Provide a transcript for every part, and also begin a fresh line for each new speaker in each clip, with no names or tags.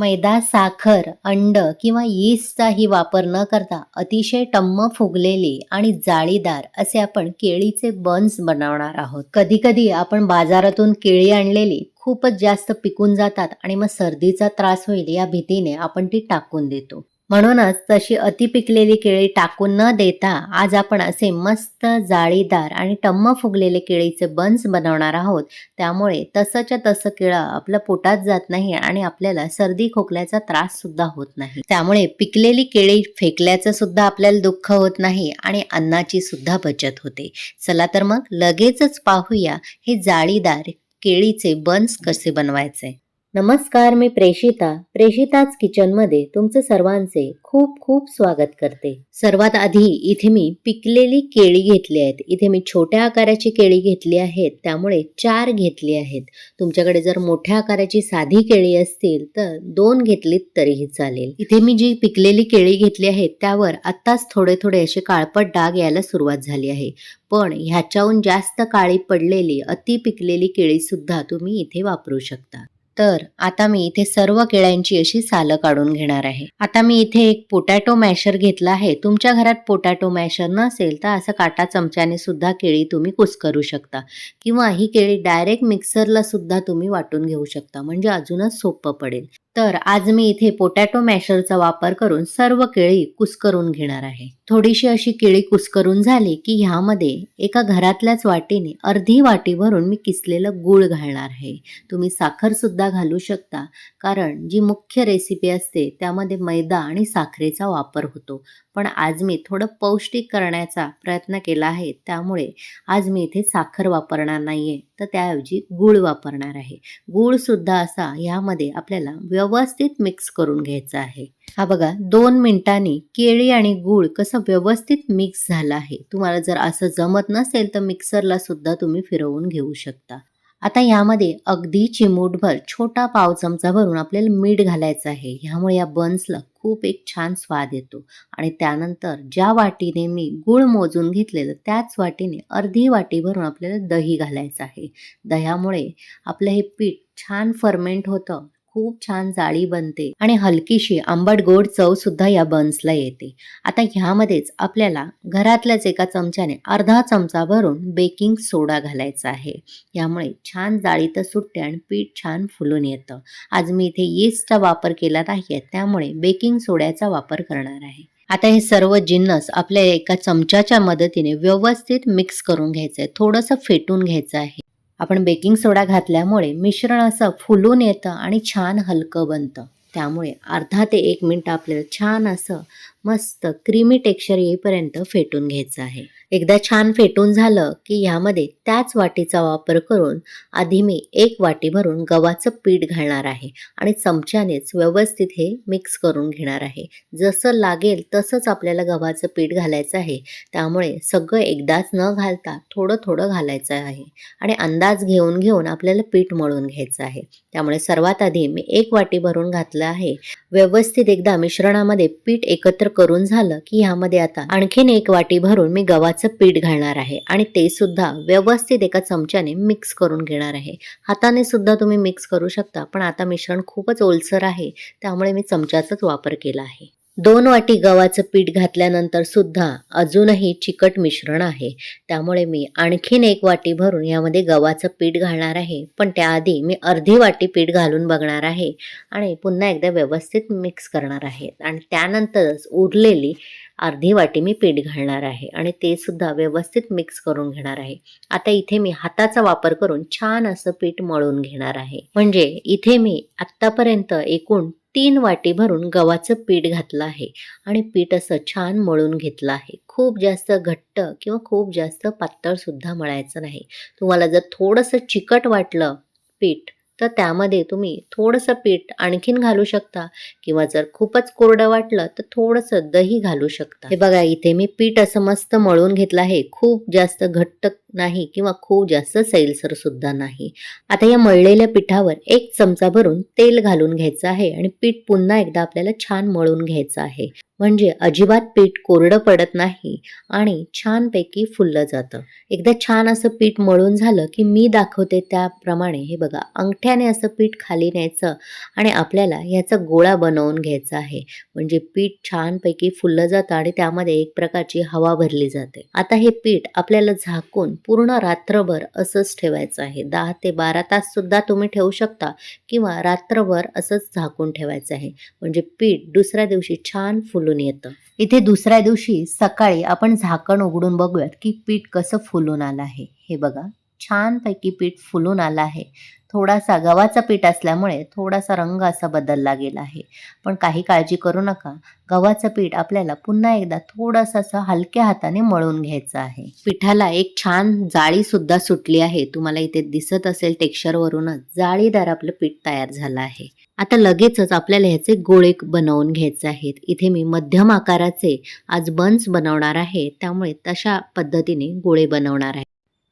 मैदा साखर अंड किंवा यीस्टचाही वापर न करता अतिशय टम्म फुगलेले आणि जाळीदार असे आपण केळीचे बन्स बनवणार आहोत. कधी कधी आपण बाजारातून केळी आणलेली खूपच जास्त पिकून जातात आणि मग सर्दीचा त्रास होईल या भीतीने आपण ती टाकून देतो. म्हणूनच तशी अति पिकलेली केळी टाकून न देता आज आपण असे मस्त जाळीदार आणि टम्म फुगलेले केळीचे बन्स बनवणार आहोत. त्यामुळे तसंच्या तसं केळं आपल्या पोटात जात नाही आणि आपल्याला सर्दी खोकल्याचा त्रास सुद्धा होत नाही. त्यामुळे पिकलेली केळी फेकल्याचं सुद्धा आपल्याला दुःख होत नाही आणि अन्नाची सुद्धा बचत होते. चला तर मग लगेचच पाहूया हे जाळीदार केळीचे बन्स कसे बनवायचे. नमस्कार मी प्रेषिता. प्रेषिताच किचनमध्ये तुमचे सर्वांचे खूप खूप स्वागत करते. सर्वात आधी इथे मी पिकलेली केळी घेतली आहेत. इथे मी छोट्या आकाराची केळी घेतली आहेत. त्यामुळे चार घेतली आहेत. तुमच्याकडे जर मोठ्या आकाराची साधी केळी असतील तर दोन घेतलीत तरीही चालेल. इथे मी जी पिकलेली केळी घेतली आहेत त्यावर आत्ताच थोडे थोडे असे काळपट डाग यायला सुरुवात झाली आहे. पण ह्याच्याहून जास्त काळी पडलेली अति पिकलेली केळी सुद्धा तुम्ही इथे वापरू शकता. तर आता मी इथे सर्व केळ्यांची अशी सालं काढून घेणार आहे. आता मी इथे एक पोटॅटो मॅशर घेतला आहे. तुमच्या घरात पोटॅटो मॅशर नसेल तर असं काटा चमच्याने सुद्धा केळी तुम्ही कुस्करू शकता. किंवा ही केळी डायरेक्ट मिक्सरला सुद्धा तुम्ही वाटून घेऊ शकता. म्हणजे अजूनच सोपं पडेल. तर आज मी इथे पोटॅटो मॅशरचा वापर करून सर्व केळी कुस्करून घेणार आहे. थोडीशी अशी केळी कुस्करून झाली की ह्यामध्ये एका घरातल्याच वाटीने अर्धी वाटी भरून मी किसलेलं गूळ घालणार आहे. तुम्ही साखर सुद्धा घालू शकता. कारण जी मुख्य रेसिपी असते त्यामध्ये मैदा आणि साखरेचा वापर होतो. पण आज मी थोडं पौष्टिक करण्याचा प्रयत्न केला आहे त्यामुळे आज मी इथे साखर वापरणार नाहीये. तर त्याऐवजी गूळ वापरणार आहे. गूळ सुद्धा असा ह्यामध्ये आपल्याला व्यवस्थित मिक्स करून घ्यायचा आहे. हा बघा दोन मिनिटांनी केळी आणि गूळ कसं व्यवस्थित मिक्स झालं आहे. तुम्हाला जर असं जमत नसेल तर मिक्सरला सुद्धा तुम्ही फिरवून घेऊ शकता. आता यामध्ये अगदी चिमूटभर छोटा पाव चमचा भरून आपल्याला मीठ घालायचं आहे. ह्यामुळे या बन्सला खूप एक छान स्वाद येतो. आणि त्यानंतर ज्या वाटीने मी गूळ मोजून घेतलेलं त्याच वाटीने अर्धी वाटी भरून आपल्याला दही घालायचं आहे. दह्यामुळे आपलं हे पीठ छान फर्मेंट होतं खूप छान जाळी बनते आणि हलकीशी आंबट गोड चव सुद्धा या बन्सला येते. आता ह्यामध्येच आपल्याला घरातल्याच एका चमच्याने अर्धा चमचा भरून बेकिंग सोडा घालायचा आहे. यामुळे छान जाळी तर सुटते आणि पीठ छान फुलून येतं. आज मी इथे येस्टचा वापर केला नाही त्यामुळे बेकिंग सोड्याचा वापर करणार आहे. आता हे सर्व जिन्नस आपल्या एका चमच्याच्या मदतीने व्यवस्थित मिक्स करून घ्यायचं आहे थोडंसं फेटून घ्यायचं आहे. आपण बेकिंग सोडा घातल्यामुळे मिश्रण असं फुलून येतं आणि छान हलकं बनतं. त्यामुळे अर्धा ते एक मिनटं आपल्याला छान असं मस्त क्रीमी टेक्स्चर येईपर्यंत फेटून घ्यायचं आहे. एकदा छान फेटून झालं की ह्यामध्ये त्याच वाटीचा वापर करून आधी मी एक वाटी भरून गव्हाचं पीठ घालणार आहे आणि चमच्यानेच व्यवस्थित हे मिक्स करून घेणार आहे. जसं लागेल तसंच आपल्याला गव्हाचं पीठ घालायचं आहे. त्यामुळे सगळं एकदाच न घालता थोडं थोडं घालायचं आहे आणि अंदाज घेऊन घेऊन आपल्याला पीठ मळून घ्यायचं आहे. त्यामुळे सर्वात आधी मी एक वाटी भरून घातलं आहे. व्यवस्थित एकदा मिश्रणामध्ये पीठ एकत्र करून झालं की ह्यामध्ये आता आणखीन एक वाटी भरून मी गव्हाचं पीठ घालणार आहे आणि ते सुद्धा व्यवस्थित एका चमच्याने मिक्स करून घेणार आहे. हाताने सुद्धा तुम्ही मिक्स करू शकता पण आता मिश्रण खूपच ओलसर आहे त्यामुळे मी चमच्याचाच वापर केला आहे. दोन वाटी गव्हाचं पीठ घातल्यानंतर सुद्धा अजूनही चिकट मिश्रण आहे त्यामुळे मी आणखीन एक वाटी भरून यामध्ये गव्हाचं पीठ घालणार आहे पण त्याआधी मी अर्धी वाटी पीठ घालून बघणार आहे आणि पुन्हा एकदा व्यवस्थित मिक्स करणार आहे. आणि त्यानंतरच उरलेली अर्धी वाटी मी पीठ घालणार आहे आणि ते सुद्धा व्यवस्थित मिक्स करून घेणार आहे. आता इथे मी हाताचा वापर करून छान असं पीठ मळून घेणार आहे. म्हणजे इथे मी आत्तापर्यंत एकूण तीन वाटी भरून गव्हाचं पीठ घातलं आहे आणि पीठ असं छान मळून घेतलं आहे. खूप जास्त घट्ट किंवा खूप जास्त पातळ सुद्धा मळायचं नाही. तुम्हाला जर थोडंसं चिकट वाटलं पीठ तर त्यामध्ये तुम्ही थोडंसं पीठ आणखीन घालू शकता किंवा जर खूपच कोरडं वाटलं तर थोडंसं दही घालू शकता. हे बघा इथे मी पीठ असं मस्त मळून घेतलं आहे. खूप जास्त घट्ट नाही किंवा खूप जास्त सैलसर सुद्धा नाही. आता या मळलेल्या पिठावर एक चमचा भरून तेल घालून घ्यायचं आहे आणि पीठ पुन्हा एकदा आपल्याला छान मळून घ्यायचं आहे. म्हणजे अजिबात पीठ कोरडं पडत नाही आणि छानपैकी फुललं जातं. एकदा छान असं पीठ मळून झालं की मी दाखवते त्याप्रमाणे हे बघा अंगठ्याने असं पीठ खाली न्यायचं आणि आपल्याला ह्याचा गोळा बनवून घ्यायचा आहे. म्हणजे पीठ छानपैकी फुललं जातं आणि त्यामध्ये एक प्रकारची हवा भरली जाते. आता हे पीठ आपल्याला झाकून पूर्ण रात्रभर असंच ठेवायचं आहे. दहा ते बारा तास सुद्धा तुम्ही ठेवू शकता किंवा रात्रभर असंच झाकून ठेवायचं आहे. म्हणजे पीठ दुसऱ्या दिवशी छान फुलून येतं. इथे दुसऱ्या दिवशी सकाळी आपण झाकण उघडून बघूयात की पीठ कसं फुलून आलं आहे. हे बघा. छानपैकी पीठ फुलून आलं आहे. थोडासा गव्हाचं पीठ असल्यामुळे थोडासा रंग असा बदलला गेला आहे. पण काही काळजी करू नका. गव्हाचं पीठ आपल्याला पुन्हा एकदा थोडंसं असं हलक्या हाताने मळून घ्यायचं आहे. पिठाला एक छान जाळी सुद्धा सुटली आहे. तुम्हाला इथे दिसत असेल टेक्स्चरवरूनच जाळीदार आपलं पीठ तयार झालं आहे. आता लगेचच आपल्याला ह्याचे गोळे बनवून घ्यायचे आहेत. इथे मी मध्यम आकाराचे आज बन्स बनवणार आहे. त्यामुळे तशा पद्धतीने गोळे बनवणार आहे.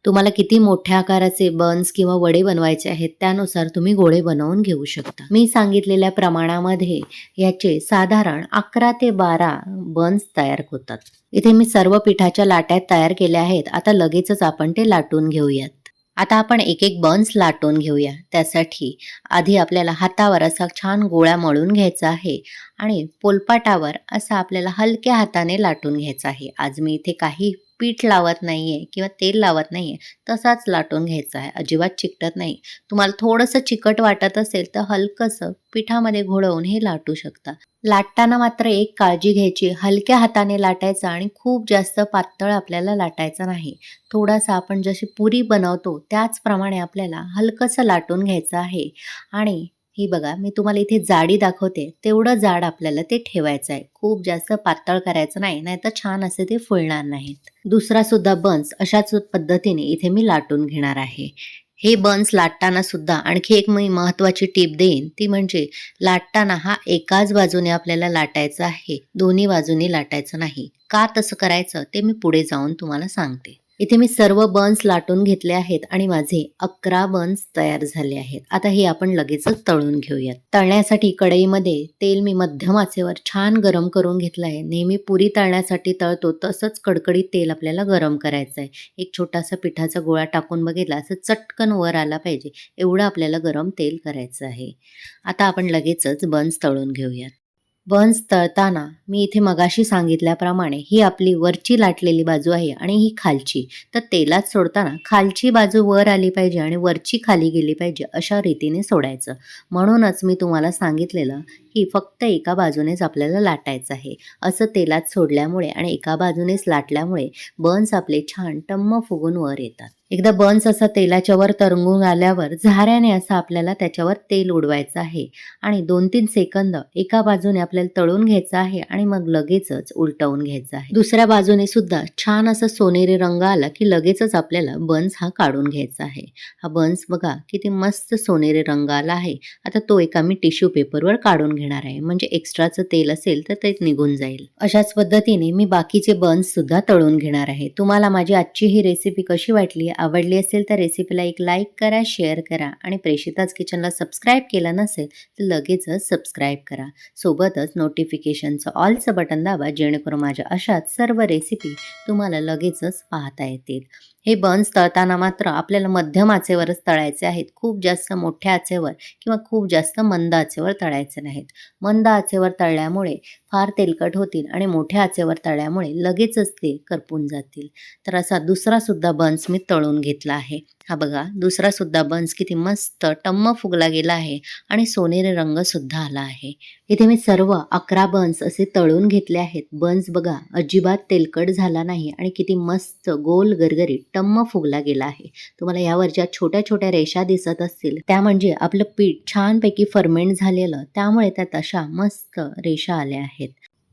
तुम्हाला किती मोठ्या आकाराचे बन्स किंवा वडे बनवायचे आहेत त्यानुसार तुम्ही गोळे बनवून घेऊ शकता. मी सांगितलेल्या प्रमाणामध्ये याचे साधारण अकरा ते बारा बन्स तयार होतात. इथे मी सर्व पिठाच्या लाट्या तयार केल्या आहेत आता लगेचच आपण ते लाटून घेऊयात. आता आपण एक एक बन्स लाटून घेऊया. त्यासाठी आधी आपल्याला हातावर असा छान गोळा मळून घ्यायचा आहे आणि पोलपाटावर असा आपल्याला हलक्या हाताने लाटून घ्यायचा आहे. आज मी इथे काही पीठ लावत नाही आहे किंवा तेल लावत नाही आहे तसाच लाटून घ्यायचा आहे. अजिबात चिकटत नाही. तुम्हाला थोडंसं चिकट वाटत असेल तर हलकंसं पिठामध्ये घोळवून हे लाटू शकता. लाटताना मात्र एक काळजी घ्यायची. हलक्या हाताने लाटायचं आणि खूप जास्त पातळ आपल्याला लाटायचं नाही. थोडासा आपण जशी पुरी बनवतो त्याचप्रमाणे आपल्याला हलकंसं लाटून घ्यायचं आहे. आणि ही बघा मी तुम्हाला इथे जाडी दाखवते. तेवढं जाड आपल्याला ते ठेवायचं आहे. खूप जास्त पातळ करायचं नाही नाहीतर छान असे ते फुलणार नाहीत. दुसरा सुद्धा बन्स अशाच पद्धतीने इथे मी लाटून घेणार आहे. हे बन्स लाटताना सुद्धा आणखी एक मी महत्वाची टीप देईन ती म्हणजे लाटताना हा एकाच बाजूने आपल्याला लाटायचा आहे. दोन्ही बाजूने लाटायचं नाही. का तसं करायचं ते मी पुढे जाऊन तुम्हाला सांगते. इथे मी सर्व बन्स लाटून घेतले आहेत आणि माझे अकरा बन्स तयार झाले आहेत. आता हे आपण लगेचच तळून घेऊयात. तळण्यासाठी कढईमध्ये तेल मी मध्यम आचेवर छान गरम करून घेतलं आहे. नेहमी पुरी तळण्यासाठी तळतो तसंच कडकडीत तेल आपल्याला गरम करायचं आहे. एक छोटासा पिठाचा गोळा टाकून बघितला असं चटकन वर आला पाहिजे. एवढं आपल्याला गरम तेल करायचं आहे. आता आपण लगेचच बन्स तळून घेऊयात. बन्स तळताना मी इथे मगाशी सांगितल्याप्रमाणे ही आपली वरची लाटलेली बाजू आहे आणि ही खालची. तर तेलात सोडताना खालची बाजू वर आली पाहिजे आणि वरची खाली गेली पाहिजे अशा रीतीने सोडायचं. म्हणूनच मी तुम्हाला सांगितलेलं की फक्त एका बाजूनेच आपल्याला लाटायचं आहे. असं तेलात सोडल्यामुळे आणि एका बाजूनेच लाटल्यामुळे बन्स आपले छान टम्म फुगून वर येतात. एकदा बन्स असा तेलाच्या वर तरंगून आल्यावर झाऱ्याने असं आपल्याला त्याच्यावर तेल उडवायचं आहे आणि दोन तीन सेकंद एका बाजूने आपल्याला तळून घ्यायचं आहे आणि मग लगेचच उलटवून घ्यायचं आहे. दुसऱ्या बाजूने सुद्धा छान असा सोनेरी रंग आला की लगेचच आपल्याला बन्स हा काढून घ्यायचा आहे. हा बन्स बघा किती मस्त सोनेरी रंग आला आहे. आता तो एका मी टिश्यू पेपरवर काढून घेणार आहे. म्हणजे एक्स्ट्राचं तेल असेल तर ते निघून जाईल. अशाच पद्धतीने मी बाकीचे बन्स सुद्धा तळून घेणार आहे. तुम्हाला माझी आजची ही रेसिपी कशी वाटली आवडली असेल तर रेसिपीला एक लाईक करा शेअर करा आणि प्रेषिताच किचनला सबस्क्राईब केला नसेल तर लगेचच सबस्क्राईब करा. सोबतच नोटिफिकेशनचं ऑलचं बटन दाबा जेणेकरून माझ्या अशाच सर्व रेसिपी तुम्हाला लगेचच पाहता येतील. हे बन्स तळताना मात्र आपल्याला मध्यम आचेवरच तळायचे आहेत. खूप जास्त मोठ्या आचेवर किंवा खूप जास्त मंद आचेवर तळायचे नाहीत. मंद आचेवर तळल्यामुळे फार तेलकट होतील आणि मोठ्या आचेवर तळल्यामुळे लगेचच ते करपून जातील. तर असा दुसरा सुद्धा बन्स मी तळून घेतला आहे. हा बघा दुसरा सुद्धा बन्स किती मस्त टम्म फुगला गेला आहे आणि सोनेरी रंग सुद्धा आला आहे. इथे मी सर्व अकरा बन्स असे तळून घेतले आहेत. बन्स बघा अजिबात तेलकट झाला नाही आणि किती मस्त गोल गरगरी टम्म फुगला गेला आहे. तुम्हाला यावर ज्या छोट्या छोट्या रेषा दिसत असतील. त्या म्हणजे आपलं पीठ छानपैकी फर्मेंट झालेलं त्यामुळे त्यात अशा मस्त रेषा आल्या आहेत.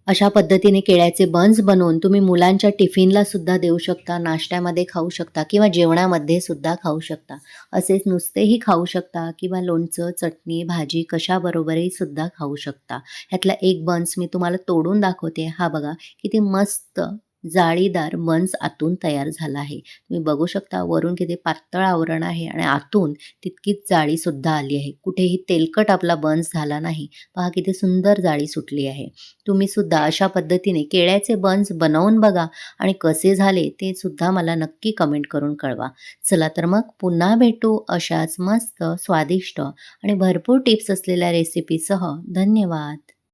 अशा पद्धतीने केळ्याचे बन्स बनवून तुम्ही मुलांच्या टिफिनला सुद्धा देऊ शकता नाश्त्यामध्ये खाऊ शकता किंवा जेवणामध्ये सुद्धा खाऊ शकता. असेच नुसतेही खाऊ शकता किंवा लोणचं चटणी भाजी कशाबरोबरही सुद्धा खाऊ शकता. ह्यातला एक बन्स मी तुम्हाला तोडून दाखवते. हा बघा किती मस्त जाळीदार बन्स आतून तयार झाला आहे. तुम्ही बघू शकता वरून किती पातळ आवरण आहे आणि आतून तितकीच जाळी सुद्धा आली आहे. कुठेही तेलकट आपला बन्स झाला नाही. पहा किती सुंदर जाळी सुटली आहे. तुम्ही सुद्धा अशा पद्धतीने केळ्याचे बन्स बनवून बघा आणि कसे झाले ते सुद्धा मला नक्की कमेंट करून कळवा. चला तर मग पुन्हा भेटू अशाच मस्त स्वादिष्ट आणि भरपूर टिप्स असलेल्या रेसिपीसह धन्यवाद.